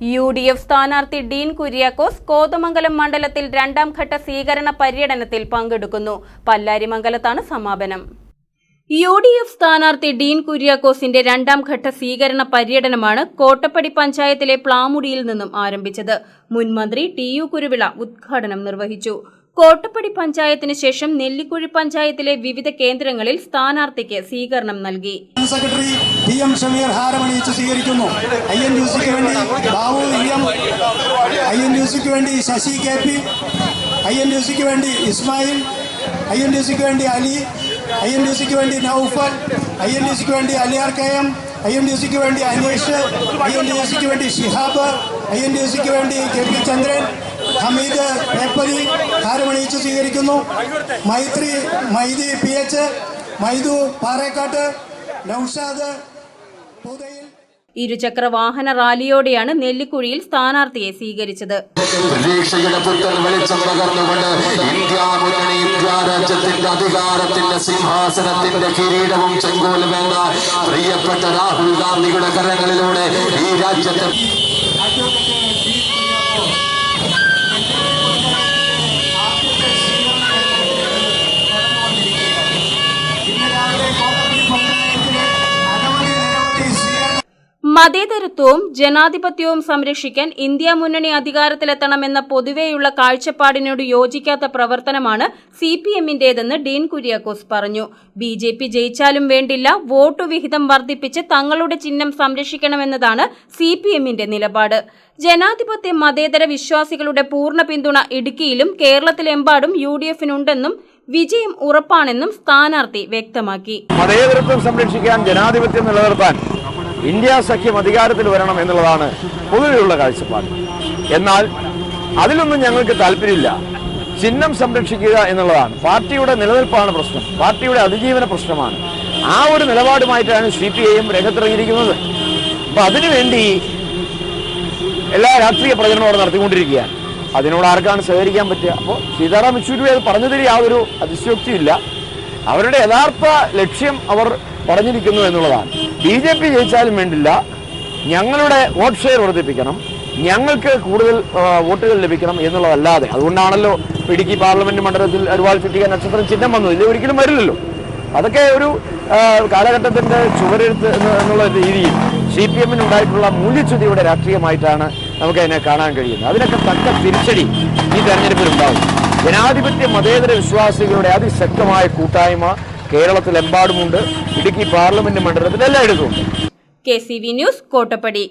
U D F സ്ഥാനാർത്ഥി ഡീൻ കുര്യാക്കോസ് കോതമംഗലം മണ്ഡലത്തിൽ രണ്ടാം ഘട്ട സ്വീകരണ പര്യടനത്തിൽ പങ്കെടുക്കുന്നു. പല്ലാരിമംഗലത്താണ് സമാപനം. യു ഡി എഫ് സ്ഥാനാർത്ഥി ഡീൻ കുര്യാക്കോസിന്റെ രണ്ടാം ഘട്ട സ്വീകരണ പര്യടനമാണ് കോട്ടപ്പടി പഞ്ചായത്തിലെ പ്ലാമുടിയിൽ നിന്നും ആരംഭിച്ചത്. മുൻ മന്ത്രി ടി യു കുരുവിള ഉദ്ഘാടനം നിർവഹിച്ചു. കോട്ടപ്പടി പഞ്ചായത്തിന് ശേഷം നെല്ലിക്കുഴി പഞ്ചായത്തിലെ വിവിധ കേന്ദ്രങ്ങളിൽ സ്ഥാനാർത്ഥിക്ക് സ്വീകരണം നൽകി. സെക്രട്ടറി പി എം ഷമീർ ഹാരമണിയിച്ച് സ്വീകരിക്കുന്നു. ഐ എൻ യു സിക്ക് വേണ്ടി ബാബു ഐ എൻ യു സിക്ക് വേണ്ടി Sasi K P I N U സിക്ക് വേണ്ടി ഇസ്മായിൽ ഐ എൻ യു സിക്ക് വേണ്ടി അലി ഐ എൻ ഡി സിക്ക് വേണ്ടി നൌഫൽ ഐ എൻ ഡി സിക്ക് വേണ്ടി Aliyar K M I N D സിക്ക് വേണ്ടി അനീഷ് ഐ എൻ യു സിക്ക് വേണ്ടി ഷിഹാബ് ഐ എൻ യു സിക്ക് വേണ്ടി കെ പി ചന്ദ്രൻ ഹമീദ് പേപ്പതി ഹാരമണിയിച്ച് സ്വീകരിക്കുന്നു. മൈത്രി മൈദി പി എച്ച് മൈദു പാറേക്കാട്ട് നൌഷാദ് പൂതയിൽ ഇരുചക്ര വാഹന റാലിയോടെയാണ് നെല്ലിക്കുഴിയിൽ സ്ഥാനാർത്ഥിയെ സ്വീകരിച്ചത്. പ്രതീക്ഷയുടെ പുത്തൻ വെളിച്ചം ഇന്ത്യ മുന്നണി ഇന്ത്യ രാജ്യത്തിന്റെ അധികാരത്തിന്റെ സിംഹാസനത്തിന്റെ കിരീടവും ചെങ്കോലുമെന്ന പ്രിയപ്പെട്ട രാഹുൽ ഗാന്ധിയുടെ കരങ്ങളിലൂടെ ഈ രാജ്യത്തെ മതേതരത്വവും ജനാധിപത്യവും സംരക്ഷിക്കാൻ ഇന്ത്യ മുന്നണി അധികാരത്തിലെത്തണമെന്ന പൊതുവെയുള്ള കാഴ്ചപ്പാടിനോട് യോജിക്കാത്ത പ്രവർത്തനമാണ് സി പി എമ്മിന്റേതെന്ന് ഡീൻ കുര്യാക്കോസ് പറഞ്ഞു. ബി ജെ പി ജയിച്ചാലും വേണ്ടില്ല വോട്ടു വിഹിതം വർദ്ധിപ്പിച്ച് തങ്ങളുടെ ചിഹ്നം സംരക്ഷിക്കണമെന്നതാണ് സി പി എമ്മിന്റെ നിലപാട്. ജനാധിപത്യ മതേതര വിശ്വാസികളുടെ പൂർണ പിന്തുണ ഇടുക്കിയിലും കേരളത്തിലെമ്പാടും യു ഡി എഫിനുണ്ടെന്നും വിജയം ഉറപ്പാണെന്നും സ്ഥാനാർത്ഥി വ്യക്തമാക്കി. മതേതരത്വം സംരക്ഷിക്കാൻ ജനാധിപത്യം നിലനിർത്താൻ ഇന്ത്യ സഖ്യം അധികാരത്തിൽ വരണം എന്നുള്ളതാണ് പൊതുവെയുള്ള കാഴ്ചപ്പാട്. എന്നാൽ അതിലൊന്നും ഞങ്ങൾക്ക് താല്പര്യമില്ല. ചിഹ്നം സംരക്ഷിക്കുക എന്നുള്ളതാണ്. പാർട്ടിയുടെ നിലനിൽപ്പാണ് പ്രശ്നം. പാർട്ടിയുടെ അതിജീവന പ്രശ്നമാണ്. ആ ഒരു നിലപാടുമായിട്ടാണ് സി പി ഐ എം രംഗത്തിറങ്ങിയിരിക്കുന്നത്. അപ്പൊ അതിനുവേണ്ടി എല്ലാ രാഷ്ട്രീയ പ്രചരണവും അവിടെ നടത്തിക്കൊണ്ടിരിക്കുകയാണ്. അതിനോട് ആർക്കാണ് സഹകരിക്കാൻ പറ്റുക? അപ്പോൾ സീതാറാം യെച്ചൂരി അത് പറഞ്ഞതിൽ യാതൊരു അതിശയോക്തിയില്ല അവരുടെ യഥാർത്ഥ ലക്ഷ്യം അവർ പറഞ്ഞിരിക്കുന്നു എന്നുള്ളതാണ്. ബി ജെ പി ജയിച്ചാലും വേണ്ടില്ല. ഞങ്ങളുടെ വോട്ട് ഷെയർ വർദ്ധിപ്പിക്കണം. ഞങ്ങൾക്ക് കൂടുതൽ വോട്ടുകൾ ലഭിക്കണം എന്നുള്ളതല്ലാതെ. അതുകൊണ്ടാണല്ലോ ഇടുക്കി പാർലമെന്റ് മണ്ഡലത്തിൽ അരുവാൾ ചുറ്റിക നക്ഷത്രം ചിഹ്നം വന്നു. ഇത് ഒരിക്കലും വരില്ലല്ലോ. അതൊക്കെ ഒരു കാലഘട്ടത്തിന്റെ ചുവരെഴുത്ത് എന്നുള്ള രീതിയിൽ സി പി എമ്മിന് ഉണ്ടായിട്ടുള്ള മൂല്യച്യുതിയുടെ രാഷ്ട്രീയമായിട്ടാണ് നമുക്ക് അതിനെ കാണാൻ കഴിയുന്നത്. അതിനൊക്കെ തക്ക തിരിച്ചടി ഈ തെരഞ്ഞെടുപ്പിലുണ്ടാവും ജനാധിപത്യ മതേതര വിശ്വാസികളുടെ അതിശക്തമായ കൂട്ടായ്മ കേരളത്തിലെമ്പാടുമുണ്ട്. ഇടുക്കി പാർലമെന്റ് മണ്ഡലത്തിൽ എല്ലായിടത്തും K C V news Kottappady.